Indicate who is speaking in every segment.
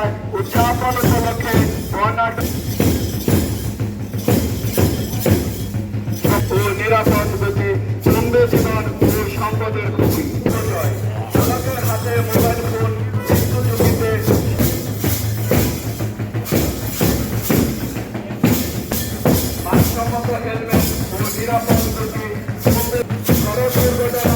Speaker 1: দিবসটায় উদযাপন ও নিরাপদ গতি বিপর্যয়। হাতে মোবাইল ফোন মৃত্যু ঝুঁকিতে মানসম্মত হেলমেট ও নিরাপদ গতি সড়ক দুর্ঘটনা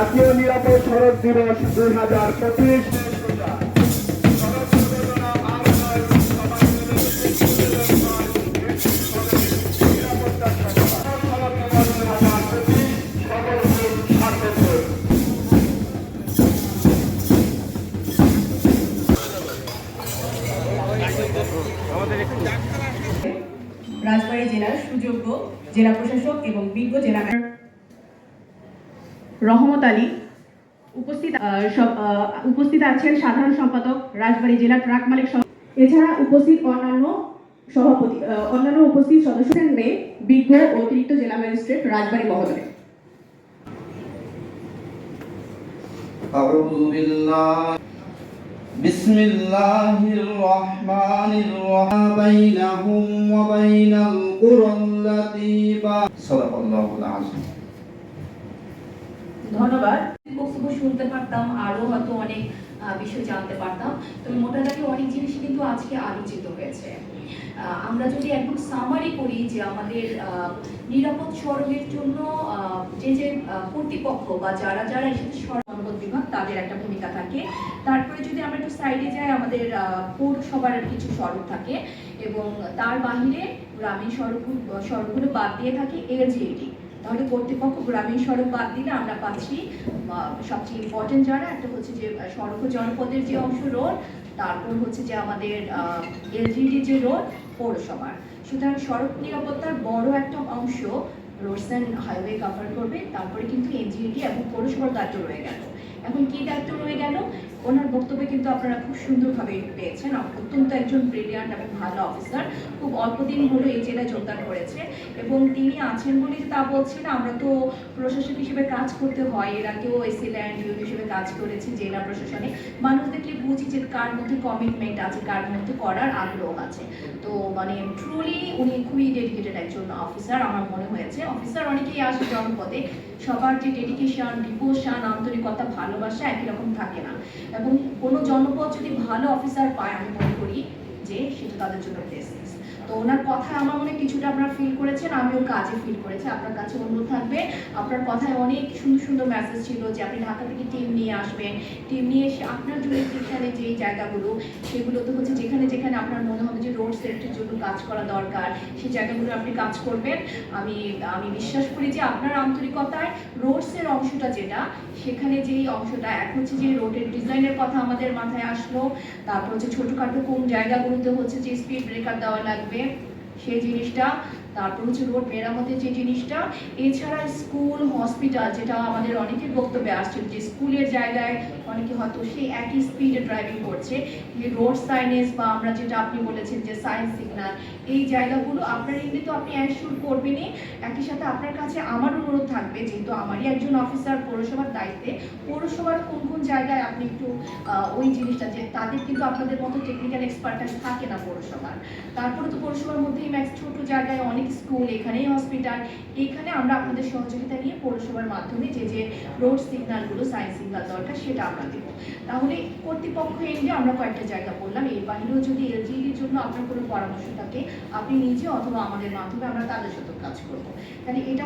Speaker 1: জাতীয় নিরাপদ সড়ক দিবস দুই হাজার পঁচিশ।
Speaker 2: রাজবাড়ী জেলার সুযোগ্য জেলা প্রশাসক এবং বিজ্ঞ জেলা রহমত আলী উপস্থিত আহ, সব- আহ, উপস্থিত আছেন সাধারণ সম্পাদক রাজবাড়ী জেলা ট্রাক মালিক সহ- এছাড়া উপস্থিত অন্যান্য সভাপতি আহ, অন্যান্য উপস্থিত সদস্য রে বিজ্ঞ অতিরিক্ত জেলা ম্যাজিস্ট্রেট রাজবাড়ী মহোদয়
Speaker 3: أعوذ بالله بسم الله الرحمن الرحيم بينهم وبين القرى التي با- صدق الله العظيم
Speaker 2: ধন্যবাদ।
Speaker 4: শুনতে পারতাম আরও হয়তো অনেক বিষয় জানতে পারতাম। তবে মোটামুটি অনেক জিনিস কিন্তু আজকে আলোচিত হয়েছে। আমরা যদি একদম সামারি করি যে আমাদের নিরাপদ সড়কের জন্য যে যে কর্তৃপক্ষ বা যারা যারা এসেছে সড়ক বিভাগ, তাদের একটা ভূমিকা থাকে। তারপরে যদি আমরা একটু সাইডে যাই, আমাদের পৌরসভার কিছু সড়ক থাকে এবং তার বাহিরে গ্রামীণ সড়ক সড়কগুলো বাদ দিয়ে থাকে এলজিএডি তাহলে কর্তৃপক্ষ গ্রামীণ সড়ক বাদ দিলে আমরা পাচ্ছি সবচেয়ে ইম্পর্টেন্ট যারা, একটা হচ্ছে যে সড়ক জনপদের যে অংশ রোড, তারপর হচ্ছে যে আমাদের এলজিডি যে রোড, পৌরসভার। সুতরাং সড়ক নিরাপত্তার বড় একটা অংশ রোডস অ্যান্ড হাইওয়ে কভার করবে, তারপরে কিন্তু এনজিডি এবং পৌরসভার দায়িত্ব রয়ে গেল। এখন কি দায়িত্ব রয়ে গেল? ওনার বক্তব্যে কিন্তু আপনারা খুব সুন্দরভাবে পেয়েছেন। অত্যন্ত একজন ব্রিলিয়ান্ট এবং ভালো অফিসার খুব অল্প দিন হলো এই জেলায় যোগদান করেছে এবং তিনি আছেন বলে তা বলছি না। আমরা তো প্রশাসক হিসেবে কাজ করতে হয়। এর আগেও এসি ল্যান্ড ইউনিট হিসেবে কাজ করেছি জেলা প্রশাসনে। মানুষ দেখলে বুঝি যে কার মধ্যে কমিটমেন্ট আছে, কার মধ্যে করার আগ্রহ আছে? তো মানে ট্রুলি উনি খুবই ডেডিকেটেড একজন অফিসার আমার মনে হয়েছে। অফিসার অনেকেই আসে জনপদে। সবার যে ডেডিকেশন ডিভোশন আন্তরিকতা, ভালোবাসা একই রকম থাকে না। এবং কোনো জনপদ যদি ভালো অফিসার পায়, আমি মনে করি যে সেটা তাদের জন্য ব্লেসিংস তো ওনার কথায় আমার মনে কিছুটা আপনারা ফিল করেছেন, আমিও কাজে ফিল করেছি। আপনার কাছে অনুরোধ থাকবে, আপনার কথায় অনেক সুন্দর সুন্দর মেসেজ ছিল যে আপনি ঢাকা থেকে টিম নিয়ে আসবেন। টিম নিয়ে এসে আপনার জুরিডিকশনে যেই জায়গাগুলো, সেগুলো তো হচ্ছে যেখানে যেখানে আপনার মনে হবে যে রোড সেফটির জন্য কাজ করা দরকার, সেই জায়গাগুলো আপনি কাজ করবেন। আমি আমি বিশ্বাস করি যে আপনার আন্তরিকতায় রোডসের অংশটা যেটা, সেখানে যেই অংশটা, এক হচ্ছে যে রোডের ডিজাইনের কথা আমাদের মাথায় আসলো, তারপর হচ্ছে ছোটোখাটো কোন জায়গাগুলোতে হচ্ছে যে স্পিড ব্রেকার দেওয়া লাগবে সেই জিনিসটা তারপর হচ্ছে রোড মেরামতের যে জিনিসটা, এছাড়া স্কুল, হসপিটাল, যেটা আমাদের অনেকের বক্তব্যে আসছে যে স্কুলের জায়গায় অনেকে হয়তো সেই একই স্পিডে ড্রাইভিং করছে, যে রোড সাইনেজ বা আমরা যেটা আপনি বলেছেন যে সাইন সিগন্যাল এই জায়গাগুলো আপনার এমনি তো আপনি অ্যাসিওর করবেনই। একই সাথে আপনার কাছে আমার অনুরোধ থাকবে, যেহেতু আমারই একজন অফিসার পৌরসভার দায়িত্বে, পৌরসভার কোন কোন জায়গায় আপনি একটু ওই জিনিসটা যে তাদের কিন্তু আপনাদের মতো টেকনিক্যাল এক্সপার্টাইজ থাকে না পৌরসভার। তারপরে তো পৌরসভার মধ্যেই ম্যাক্স ছোট জায়গায় অনেক স্কুল এখানেই হসপিটাল এখানে আমরা আপনাদের সহযোগিতা নিয়ে পৌরসভার মাধ্যমে যে যে রোড সিগনালগুলো সাইন সিগনাল দরকার সেটা আমরা দেব। তাহলে কর্তৃপক্ষ এনে আমরা কয়েকটা জায়গা বললাম। এর বাইরেও যদি এলজিডির জন্য আপনার কোনো পরামর্শ থাকে, আপনি নিজে অথবা আমাদের মাধ্যমে আমরা তাদের সাথে কাজ করব। তাহলে এটা